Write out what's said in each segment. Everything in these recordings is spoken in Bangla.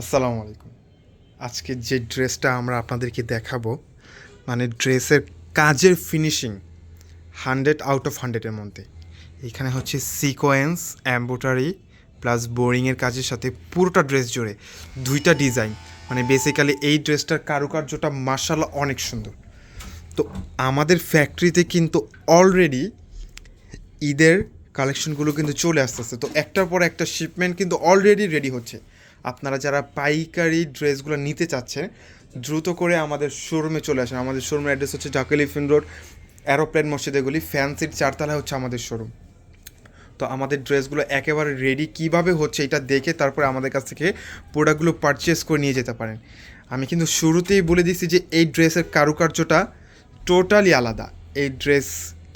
আসসালামু আলাইকুম। আজকে যে ড্রেসটা আমরা আপনাদেরকে দেখাবো মানে ড্রেসের কাজের ফিনিশিং হান্ড্রেড আউট অফ হান্ড্রেডের মধ্যে। এখানে হচ্ছে সিকোয়েন্স অ্যাম্বোটারি প্লাস বোরিংয়ের কাজের সাথে পুরোটা ড্রেস জুড়ে। দুইটা ডিজাইন মানে বেসিক্যালি এই ড্রেসটার কারুকার্যটা মার্শাল্লাহ অনেক সুন্দর। তো আমাদের ফ্যাক্টরিতে কিন্তু অলরেডি ঈদের কালেকশনগুলো কিন্তু চলে আসতেছে। তো একটার পর একটা শিপমেন্ট কিন্তু অলরেডি রেডি হচ্ছে। আপনারা যারা পাইকারি ড্রেসগুলো নিতে চাচ্ছেন, দ্রুত করে আমাদের শোরুমে চলে আসেন। আমাদের শোরুমের অ্যাড্রেস হচ্ছে জাকেলি রোড, অ্যারোপ্লেন মসজিদেগুলি ফ্যান্সির চারতলা হচ্ছে আমাদের শোরুম। তো আমাদের ড্রেসগুলো একেবারে রেডি কীভাবে হচ্ছে এটা দেখে তারপরে আমাদের কাছ থেকে প্রোডাক্টগুলো পারচেস করে নিয়ে যেতে পারেন। আমি কিন্তু শুরুতেই বলে দিচ্ছি যে এই ড্রেসের কারুকার্যটা টোটালি আলাদা। এই ড্রেস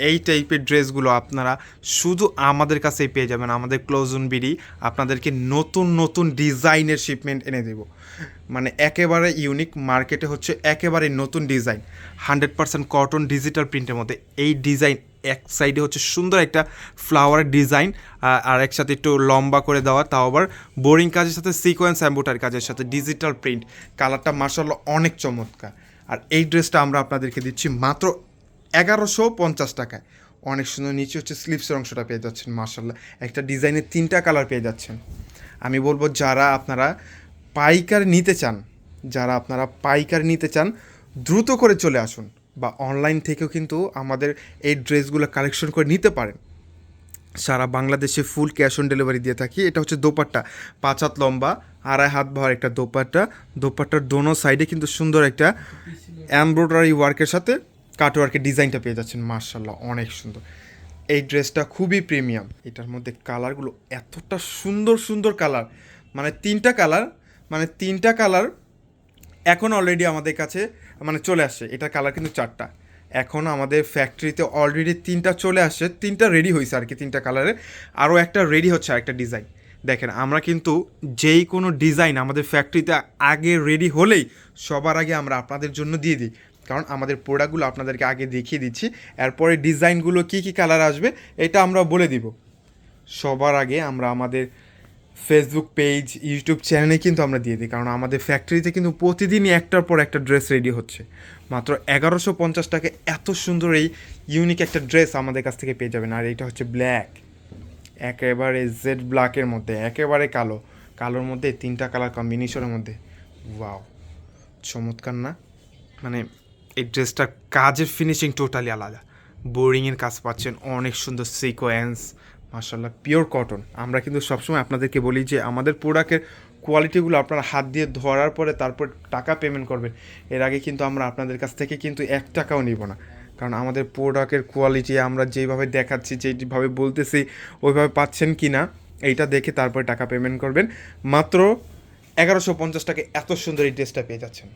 এই টাইপের ড্রেসগুলো আপনারা শুধু আমাদের কাছেই পেয়ে যাবেন। আমাদের ক্লোজন বিডি আপনাদেরকে নতুন নতুন ডিজাইনের শিপমেন্ট এনে দেব। মানে একেবারে ইউনিক মার্কেটে হচ্ছে একেবারে নতুন design hundred percent cotton digital প্রিন্টের মধ্যে। এই ডিজাইন এক সাইডে হচ্ছে সুন্দর একটা ফ্লাওয়ারের ডিজাইন আর একসাথে একটু লম্বা করে দেওয়া। তাও আবার বোরিং কাজের সাথে সিকোয়েন্স অ্যাম্বোটার কাজের সাথে ডিজিটাল প্রিন্ট কালারটা মার্শাল্লাহ অনেক চমৎকার। আর এই ড্রেসটা আমরা আপনাদেরকে দিচ্ছি মাত্র এগারোশো পঞ্চাশ টাকায়। অনেক সুন্দর নিচে হচ্ছে স্লিপসের অংশটা পেয়ে যাচ্ছেন মার্শাল্লাহ একটা ডিজাইনের তিনটা কালার পেয়ে যাচ্ছেন। আমি বলব যারা আপনারা পাইকার নিতে চান যারা আপনারা পাইকার নিতে চান দ্রুত করে চলে আসুন বা অনলাইন থেকেও কিন্তু আমাদের এই ড্রেসগুলো কালেকশন করে নিতে পারেন। সারা বাংলাদেশে ফুল ক্যাশ অন ডেলিভারি দিয়ে থাকি। এটা হচ্ছে দোপাট্টা পাঁচ হাত লম্বা আড়াই হাত ভর একটা দোপাট্টা। দোপাট্টার দোনো সাইডে কিন্তু সুন্দর একটা এমব্রয়ডারি ওয়ার্কের সাথে কাট ওয়ার্কের ডিজাইনটা পেয়ে যাচ্ছেন মার্শাল্লাহ অনেক সুন্দর। এই ড্রেসটা খুবই প্রিমিয়াম। এটার মধ্যে কালারগুলো এতটা সুন্দর সুন্দর কালার। মানে তিনটা কালার মানে তিনটা কালার এখন অলরেডি আমাদের কাছে মানে চলে আসছে এটার কালার কিন্তু চারটা। এখন আমাদের ফ্যাক্টরিতে অলরেডি তিনটা চলে আসছে তিনটা রেডি হয়েছে আর কি, তিনটা কালারে। আরও একটা রেডি হচ্ছে আরেকটা ডিজাইন দেখেন, আমরা কিন্তু যেই কোনো ডিজাইন আমাদের ফ্যাক্টরিতে আগে রেডি হলেই সবার আগে আমরা আপনাদের জন্য দিয়ে দিই। কারণ আমাদের প্রোডাক্টগুলো আপনাদেরকে আগে দেখিয়ে দিচ্ছি। এরপরে ডিজাইনগুলো কী কী কালার আসবে, এটা আমরা বলে দিব। সবার আগে আমরা আমাদের ফেসবুক পেজ ইউটিউব চ্যানেলে কিন্তু আমরা দিয়ে দিই, কারণ আমাদের ফ্যাক্টরিতে কিন্তু প্রতিদিনই একটার পর একটা ড্রেস রেডি হচ্ছে। মাত্র এগারোশো পঞ্চাশ টাকা এত সুন্দর এই ইউনিক একটা ড্রেস আমাদের কাছ থেকে পেয়ে যাবেন। আর এইটা হচ্ছে ব্ল্যাক একেবারে জেড ব্ল্যাকের মধ্যে, একেবারে কালো। কালোর মধ্যে তিনটা কালার কম্বিনেশনের মধ্যে। ওয়াও চমৎকার না? মানে এই ড্রেসটার কাজের ফিনিশিং টোটালি আলাদা। বোরিংয়ের কাজ পাচ্ছেন, অনেক সুন্দর সিকোয়েন্স মার্শাল্লাহ পিওর কটন আমরা কিন্তু সবসময় আপনাদেরকে বলি যে আমাদের প্রোডাক্টের কোয়ালিটিগুলো আপনারা হাত দিয়ে ধরার পরে তারপর টাকা পেমেন্ট করবেন। এর আগে কিন্তু আমরা আপনাদের কাছ থেকে কিন্তু এক টাকাও নিব না। কারণ আমাদের প্রোডাক্টের কোয়ালিটি আমরা যেইভাবে দেখাচ্ছি, যেইভাবে বলতেছি, ওইভাবে পাচ্ছেন কি না এইটা দেখে তারপরে টাকা পেমেন্ট করবেন। মাত্র এগারোশো পঞ্চাশ টাকা এত সুন্দর এই ড্রেসটা পেয়ে যাচ্ছেন।